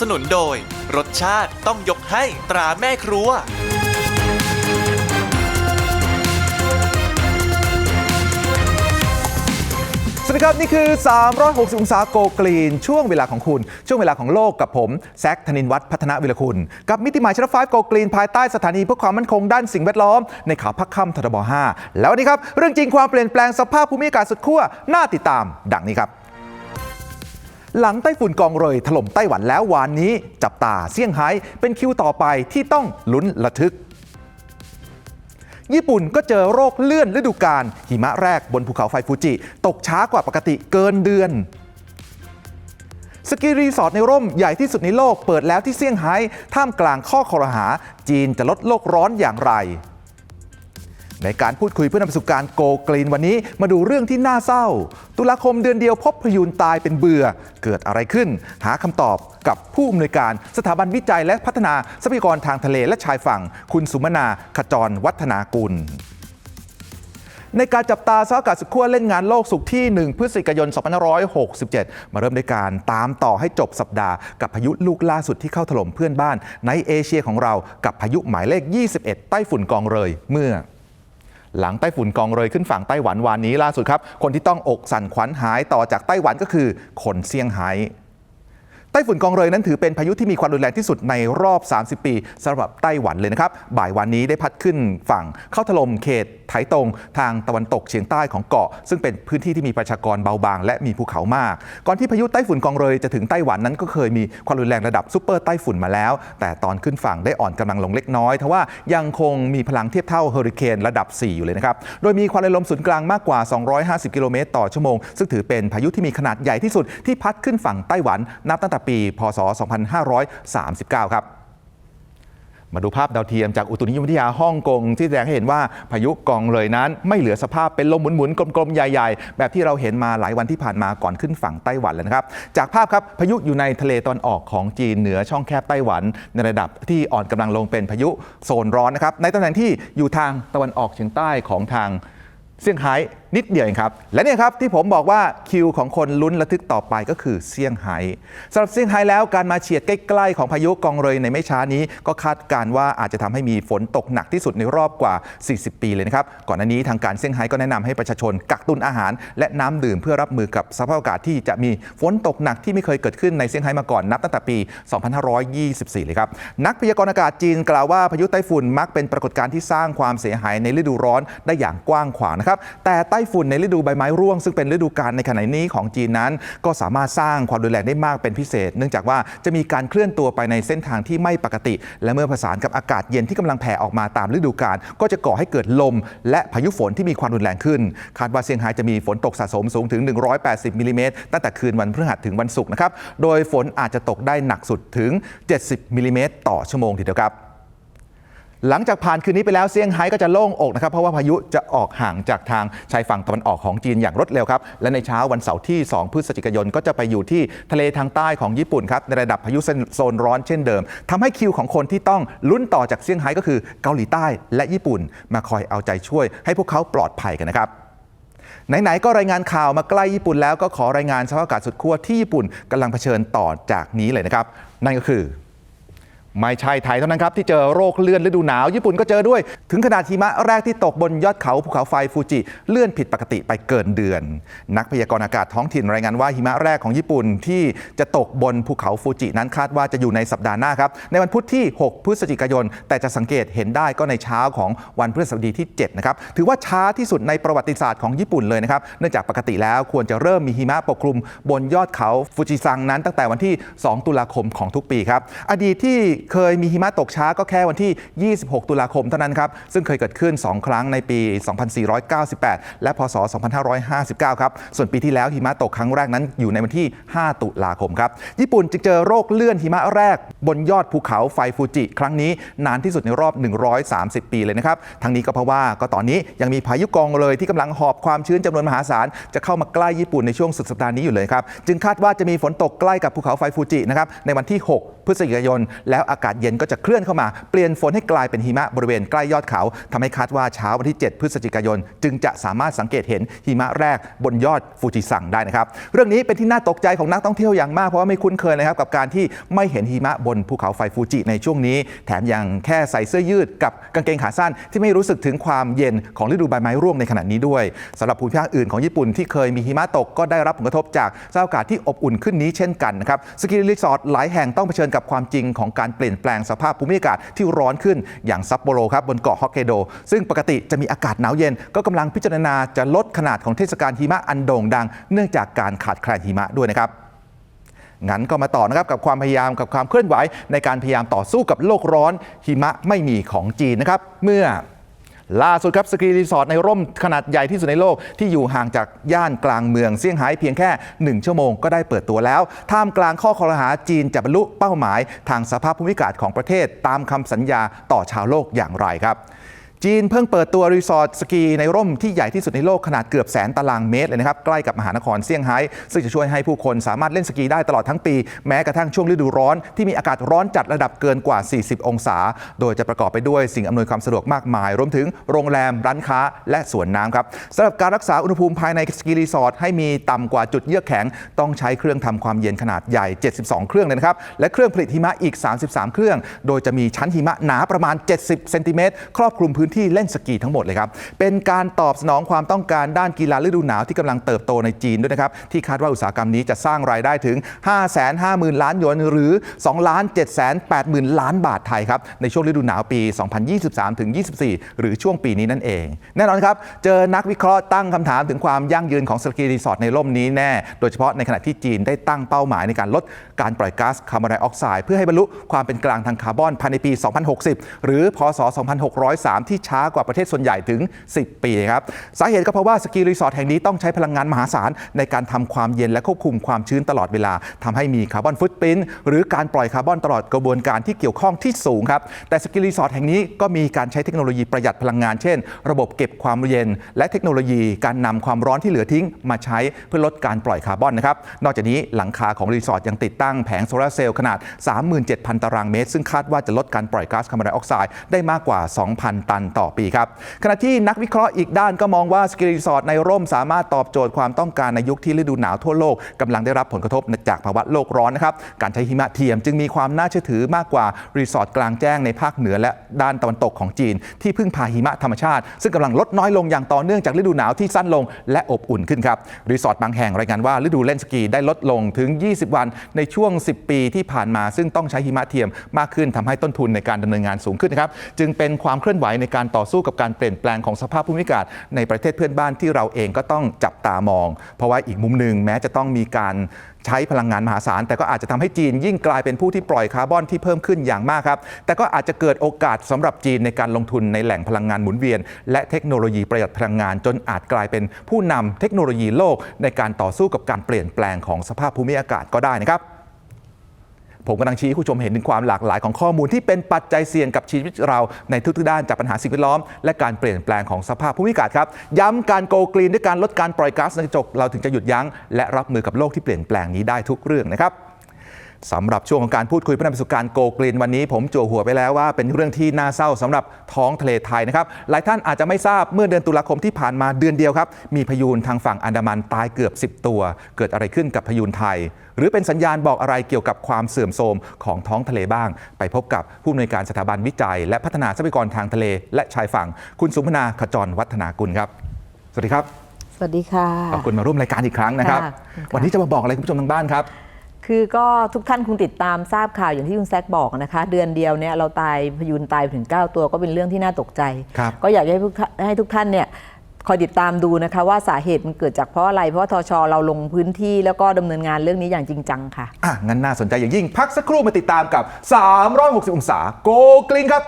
สนุนโดย รสชาติต้องยกให้ตราแม่ครัว สวัสดีครับ นี่คือ 360 องศาโกกรีน ช่วงเวลาของคุณ ช่วงเวลาของโลกกับผม แซคธนินวัฒน์พัฒนาวิรคุณ กับมิติใหม่ชนะฟ้าโกกรีน ภายใต้สถานีเพื่อความมั่นคงด้านสิ่งแวดล้อม ในข่าวพักค่ำททบ 5 แล้ววันนี้ครับ เรื่องจริงความเปลี่ยนแปลงสภาพภูมิอากาศสุดขั้วน่าติดตาม ดังนี้ครับ หลังไต้ฝุ่นกองเรยถล่มไต้หวันแล้ววานนี้ จับตาเซี่ยงไฮ้เป็นคิวต่อไปที่ต้องลุ้นระทึก ญี่ปุ่นก็เจอโรคเลื่อนฤดูกาลหิมะแรกบนภูเขาไฟฟูจิ ตกช้ากว่าปกติเกินเดือน สกีรีสอร์ทในร่มใหญ่ที่สุดในโลกเปิดแล้วที่เซี่ยงไฮ้ท่ามกลางข้อคอรหา จีนจะลดโลกร้อนอย่างไร ในการพูดคุยเพื่อนำไปสู่การโกกรีนวันนี้มาดูเรื่องที่น่าเศร้า ตุลาคมเดือนเดียวพบพยูนตายเป็นเบื่อ เกิดอะไรขึ้น หาคำตอบกับผู้อำนวยการสถาบันวิจัยและพัฒนาทรัพยากรทางทะเลและชายฝั่ง คุณสุมนาขจรวัฒนากุลในการจับตาสภาพอากาศสุดขั้วเล่นงานโลกสุขที่ 1 พฤศจิกายน 2567 มาเริ่มด้วยการตามต่อให้จบสัปดาห์กับพายุลูกล่าสุดที่เข้าถล่มเพื่อนบ้านในเอเชียของเรากับพายุหมายเลข 21ไต้ฝุ่นกองเรยเมื่อ หลังไต้ฝุ่นกองเรยขึ้นฝั่งไต้หวันวานนี้ล่าสุดครับ คนที่ต้องอกสั่นขวัญหายต่อจากไต้หวันก็คือคนเซี่ยงไฮ้ ต้ฝุ่นกองเรยนั้นถือเป็นพายุที่มีความรุนแรงที่สุดในรอบ 30 ปีสำหรับไต้หวันเลยนะครับ บ่ายวันนี้ได้พัดขึ้นฝั่งเข้าถล่มเขตไถตงทางตะวันตกเฉียงใต้ของเกาะ ซึ่งเป็นพื้นที่ที่มีประชากรเบาบาง และมีภูเขามาก ก่อนที่พายุไต้ฝุ่นกองเรยจะถึงไต้หวันนั้นก็เคยมีความรุนแรงระดับซูเปอร์ไต้ฝุ่นมาแล้ว แต่ตอนขึ้นฝั่งได้อ่อนกำลังลงเล็กน้อยทว่ายังคงมีพลังเทียบเท่าเฮอริเคนระดับ 4 อยู่เลยนะครับ โดยมีความเร็วลมศูนย์กลางมากกว่า 250 กิโลเมตรต่อชั่วโมง ซึ่งถือเป็นพายุที่มีขนาดใหญ่ที่สุดที่พัดขึ้นฝั่งไต้หวันนับตั้งแต่ปี พศ 2539 ครับมาดูภาพดาวเทียมจากอุตุนิยมวิทยาฮ่องกงที่แสดงให้เห็นว่าพายุกองเลยนั้น ไม่เหลือสภาพเป็นลมหมุนๆกลมๆ ใหญ่ๆ แบบที่เราเห็นมาหลายวันที่ผ่านมาก่อนขึ้นฝั่งไต้หวันแล้วนะครับ จากภาพครับพายุอยู่ในทะเลตอนออกของจีนเหนือช่องแคบไต้หวัน ในระดับที่อ่อนกำลังลงเป็นพายุโซนร้อนนะครับในตำแหน่งที่อยู่ทางตะวันออกเฉียงใต้ของทางเซี่ยงไฮ้นิดเดียวเองครับ และเนี่ยครับที่ผมบอกว่าคิวของคนลุ้นระทึกต่อไปก็คือเซี่ยงไฮ้สำหรับเซี่ยงไฮ้แล้วการมาเฉียดใกล้ๆของพายุกองเรยในไม่ช้านี้ ก็คาดการณ์ว่าอาจจะทำให้มีฝนตกหนักที่สุดในรอบกว่า 40 ปีเลยนะครับก่อนหน้านี้ทางการเซี่ยงไฮ้ก็แนะนำให้ประชาชนกักตุนอาหาร และน้ำดื่มเพื่อรับมือกับสภาพอากาศที่จะมีฝนตกหนักที่ไม่เคยเกิดขึ้นในเซี่ยงไฮ้มาก่อนนับตั้งแต่ปี 2524 เลยครับนักพยากรณ์อากาศจีนกล่าวว่าพายุไต้ฝุ่นมักเป็นปรากฏการณ์ที่สร้างความเสียหายในฤดูร้อนได้อย่างกว้างขวางนะครับแต่ต้ฝุ่นในฤดูใบไม้ร่วง ซึ่งเป็นฤดูกาลในขณะนี้ของจีนนั้น ก็สามารถสร้างความรุนแรงได้มากเป็นพิเศษ เนื่องจากว่าจะมีการเคลื่อนตัวไปในเส้นทางที่ไม่ปกติ และเมื่อผสานกับอากาศเย็นที่กำลังแผ่ออกมาตามฤดูกาลก็จะก่อให้เกิดลม และพายุฝนที่มีความรุนแรงขึ้น คาดว่าเซี่ยงไฮ้จะมีฝนตกสะสมสูงถึง 180มิลลิเมตรตั้งแต่คืนวันพฤหัสถึงวันศุกร์นะครับโดยฝนอาจจะตกได้หนักสุดถึง 70มิลลิเมตรต่อชั่วโมงทีเดียวครับ หลังจากผ่านคืนนี้ไปแล้วเซี่ยงไฮ้ก็จะโล่งอกนะครับเพราะว่าพายุจะออกห่างจากทางชายฝั่งตะวันออกของจีนอย่างรวดเร็วครับและในเช้าวันเสาร์ที่ 2 พฤศจิกายนก็จะไปอยู่ที่ทะเลทางใต้ของญี่ปุ่นครับในระดับพายุโซนร้อนเช่นเดิมทำให้คิวของคนที่ต้องลุ้นต่อจากเซี่ยงไฮ้ก็คือเกาหลีใต้และญี่ปุ่น มาคอยเอาใจช่วย ให้พวกเขาปลอดภัยกันนะครับไหนๆก็รายงานข่าวมาใกล้ญี่ปุ่นแล้วก็ขอรายงานสภาพอากาศสุดขั้วที่ญี่ปุ่นกำลังเผชิญต่อจากนี้เลยนะครับนั่นก็คือ ไม่ใช่ไทยเท่านั้นครับ ที่เจอโรคเลื่อนฤดูหนาว ญี่ปุ่นก็เจอด้วย ถึงขนาดหิมะแรกที่ตกบนยอดเขาภูเขาไฟฟูจิ เลื่อนผิดปกติไปเกินเดือน นักพยากรณ์อากาศท้องถิ่นรายงานว่าหิมะแรกของญี่ปุ่นที่จะตกบนภูเขาฟูจินั้นคาดว่าจะอยู่ในสัปดาห์หน้าครับในวันพุธที่ 6 พฤศจิกายน แต่จะสังเกตเห็นได้ก็ในเช้าของวันพฤหัสบดีที่7นะครับถือว่าช้าที่สุดในประวัติศาสตร์ของญี่ปุ่นเลยนะครับเนื่องจากปกติแล้วควรจะเริ่มมีหิมะปกคลุม บนยอดเขาฟูจิซังนั้น ตั้งแต่วันที่ 2 ตุลาคมของทุกปีครับอดีตที่เคยมีหิมะตกช้าก็แค่วันที่ 26 ตุลาคมเท่านั้นครับ ซึ่งเคยเกิดขึ้น 2 ครั้งในปี 2498 และพศ 2559 ครับ ส่วนปีที่แล้วหิมะตกครั้งแรกนั้นอยู่ในวันที่ 5 ตุลาคมครับ ญี่ปุ่นจึงเจอโรคเลื่อนหิมะแรก บนยอดภูเขาไฟฟูจิ ครั้งนี้นานที่สุดในรอบ 130 ปีเลยนะครับ ทั้งนี้ก็เพราะว่าก็ตอนนี้ยังมีพายุกองเลยที่กำลังหอบความชื้นจำนวนมหาศาลจะเข้ามาใกล้ญี่ปุ่นในช่วงสุดสัปดาห์นี้อยู่เลยครับ จึงคาดว่าจะมีฝนตกใกล้กับภูเขาไฟฟูจินะครับในวันที่ 6 พฤศจิกายน แล้วอากาศเย็นก็จะเคลื่อนเข้ามา เปลี่ยนฝนให้กลายเป็นหิมะบริเวณใกล้ยอดเขาทำให้คาดว่าเช้าวันที่ 7 พฤศจิกายน จึงจะสามารถสังเกตเห็นหิมะแรกบนยอดฟูจิซังได้นะครับ เรื่องนี้เป็นที่น่าตกใจของนักท่องเที่ยวอย่างมากเพราะว่าไม่คุ้นเคยนะครับกับการที่ไม่เห็นหิมะบนภูเขาไฟฟูจิในช่วงนี้ แถมยังแค่ใส่เสื้อยืดกับกางเกงขาสั้น ที่ไม่รู้สึกถึงความเย็นของฤดูใบไม้ร่วงในขณะนี้ด้วยสำหรับภูมิภาคอื่นของญี่ปุ่นที่เคยมีหิมะตกก็ได้รับผลกระทบจากสภาพอากาศที่อบอุ่นขึ้นนี้เช่นกันนะครับสกีรีสอร์ทหลายแห่งต้องเผชิญกับความจริงของการเปลี่ยนแปลงสภาพภูมิอากาศที่ร้อนขึ้นอย่างซัปโปโรครับบนเกาะฮอกไกโด ซึ่งปกติจะมีอากาศหนาวเย็น ก็กำลังพิจารณาจะลดขนาดของเทศกาลหิมะอันโด่งดัง เนื่องจากการขาดแคลนหิมะด้วยนะครับงั้นก็มาต่อนะครับกับความพยายามกับความเคลื่อนไหว ในการพยายามต่อสู้กับโลกร้อนหิมะไม่มีของจีนนะครับ เมื่อ ล่าสุดครับสกีรีสอร์ทในร่มขนาดใหญ่ที่สุดในโลกที่อยู่ห่างจากย่านกลางเมืองเซี่ยงไฮ้เพียงแค่ 1 ชั่วโมงก็ได้เปิดตัวแล้ว ท่ามกลางข้อคอรหาจีนจะบรรลุเป้าหมาย ทางสภาพภูมิอากาศของประเทศตามคำสัญญาต่อชาวโลกอย่างไรครับ จีนเพิ่งเปิดตัวรีสอร์ทสกีในร่มที่ใหญ่ที่สุดในโลกขนาดเกือบแสนตารางเมตรเลยนะครับใกล้กับมหานครเซี่ยงไฮ้ซึ่งจะช่วยให้ผู้คนสามารถเล่นสกีได้ตลอดทั้งปี แม้กระทั่งช่วงฤดูร้อน ที่มีอากาศร้อนจัดระดับเกินกว่า 40 องศา โดยจะประกอบไปด้วยสิ่งอำนวยความสะดวกมากมาย รวมถึงโรงแรมร้านค้าและสวนน้ำครับสำหรับการรักษาอุณหภูมิภายในสกีรีสอร์ทให้มีต่ำกว่าจุดเยือกแข็ง ต้องใช้เครื่องทำความเย็นขนาดใหญ่ 72 เครื่องเลยนะครับและเครื่องผลิตหิมะอีก 33 เครื่อง โดยจะมีชั้นหิมะหนาประมาณ 70 เซนติเมตรครอบคลุมพื้นที่เล่นสกีทั้งหมดเลยครับ เป็นการตอบสนองความต้องการด้านกีฬาฤดูหนาวที่กำลังเติบโตในจีนด้วยนะครับ ที่คาดว่าอุตสาหกรรมนี้จะสร้างรายได้ถึง 550,000 ล้านหยวนหรือ2 7 8 0 0 0 ล้านบาทไทยครับ ในช่วงฤดูหนาวปี 2023-24 หรือช่วงปีนี้นั่นเอง แน่นอนครับ เจอนักวิเคราะห์ตั้งคำถามถึงความยั่งยืนของสกีรีสอร์ทในร่มนี้แน่ โดยเฉพาะในขณะที่จีนได้ตั้งเป้าหมายในการลดการปล่อยก๊าซคาร์บอนไดออกไซด์เพื่อให้บรรลุความเป็นกลางทางคาร์บอนภายในปี 2060 หรือพศ 2603 ที่ช้ากว่าประเทศส่วนใหญ่ถึง 10 ปีครับสาเหตุก็เพราะว่าสกีรีสอร์ทแห่งนี้ต้องใช้พลังงานมหาศาลในการทำความเย็นและควบคุมความชื้นตลอดเวลาทำให้มีคาร์บอนฟุตปรินท์หรือการปล่อยคาร์บอนตลอดกระบวนการที่เกี่ยวข้องที่สูงครับแต่สกีรีสอร์ทแห่งนี้ก็มีการใช้เทคโนโลยีประหยัดพลังงานเช่น ระบบเก็บความเย็น และเทคโนโลยีการนำความร้อนที่เหลือทิ้ง มาใช้เพื่อลดการปล่อยคาร์บอนนะครับนอกจากนี้หลังคาของรีสอร์ทยังติดตั้งแผงโซลาร์เซลล์ขนาด 37,000 ตารางเมตร ซึ่งคาดว่าจะลดการปล่อยก๊าซคาร์บอนไดออกไซด์ได้มากกว่า 2,000 ตันต่อปีครับขณะที่นักวิเคราะห์อีกด้านก็มองว่าสกีรีสอร์ทในร่มสามารถตอบโจทย์ความต้องการในยุคที่ฤดูหนาวทั่วโลกกำลังได้รับผลกระทบจากภาวะโลกร้อนนะครับการใช้หิมะเทียมจึงมีความน่าเชื่อถือมากกว่ารีสอร์ทกลางแจ้งในภาคเหนือและด้านตะวันตกของจีน ที่พึ่งพาหิมะธรรมชาติ ซึ่งกำลังลดน้อยลงอย่างต่อเนื่องจากฤดูหนาวที่สั้นลงและอบอุ่นขึ้นครับรีสอร์ทบางแห่งรายงานว่าฤดูเล่นสกีได้ลดลงถึง 20 วันในช่วง 10 ปีที่ผ่านมา ซึ่งต้องใช้หิมะเทียมมากขึ้นทำให้ต้นทุนในการดำเนินงานสูงขึ้นนะครับจึงเป็นความเคลื่อนไหวในการต่อสู้กับการเปลี่ยนแปลงของสภาพภูมิอากาศในประเทศเพื่อนบ้านที่เราเองก็ต้องจับตามอง เพราะว่าอีกมุมหนึ่งแม้จะต้องมีการใช้พลังงานมหาศาล แต่ก็อาจจะทำให้จีนยิ่งกลายเป็นผู้ที่ปล่อยคาร์บอนที่เพิ่มขึ้นอย่างมากครับ แต่ก็อาจจะเกิดโอกาสสำหรับจีนในการลงทุนในแหล่งพลังงานหมุนเวียน และเทคโนโลยีประหยัดพลังงาน จนอาจกลายเป็นผู้นำเทคโนโลยีโลก ในการต่อสู้กับการเปลี่ยนแปลงของสภาพภูมิอากาศก็ได้นะครับ ผมกำลังชี้ให้ผู้ชมเห็นถึงความหลากหลายของข้อมูลที่เป็นปัจจัยเสี่ยงกับชีวิตเราในทุกๆด้านจากปัญหาสิ่งแวดล้อม และการเปลี่ยนแปลงของสภาพภูมิอากาศครับ ย้ำการโกลกรีนด้วยการลดการปล่อยก๊าซเรือนกระจกเราถึงจะหยุดยั้งและรับมือกับโลกที่เปลี่ยนแปลงนี้ได้ทุกเรื่องนะครับ สำหรับช่วงของการพูดคุยเพื่อนำไปสู่การโกกรีนวันนี้ผมจั่วหัวไปแล้วว่าเป็นเรื่องที่น่าเศร้าสำหรับท้องทะเลไทยนะครับหลายท่านอาจจะไม่ทราบเมื่อเดือนตุลาคมที่ผ่านมาเดือนเดียวครับ มีพยูนทางฝั่งอันดามันตายเกือบ 10 ตัว เกิดอะไรขึ้นกับพยูนไทย หรือเป็นสัญญาณบอกอะไรเกี่ยวกับความเสื่อมโทรมของท้องทะเลบ้าง ไปพบกับผู้อำนวยการสถาบันวิจัย และพัฒนาทรัพยากรทางทะเล และชายฝั่ง คุณสุพนาขจรวัฒนากุลครับ สวัสดีครับ สวัสดีค่ะขอบคุณมาร่วมรายการอีกครั้งนะครับค่ะขอบคุณค่ะวันนี้จะมาบอกอะไรคุณผู้ชมทางบ้านครับ คือก็ทุกท่านคงติดตามทราบข่าวอย่างที่คุณแซกบอกนะคะ เดือนเดียวเนี่ยเราตายพยูนตายถึง 9 ตัวก็เป็นเรื่องที่น่าตกใจ ครับ ก็อยากให้ทุกท่านให้ทุกท่านเนี่ยคอยติดตามดูนะคะ ว่าสาเหตุมันเกิดจากเพราะอะไร เพราะว่าทชเราลงพื้นที่แล้วก็ดำเนินงานเรื่องนี้อย่างจริงจังค่ะ อะ งั้นน่าสนใจอย่างยิ่ง พักสักครู่มาติดตามกับ 360 องศา โกกลินครับ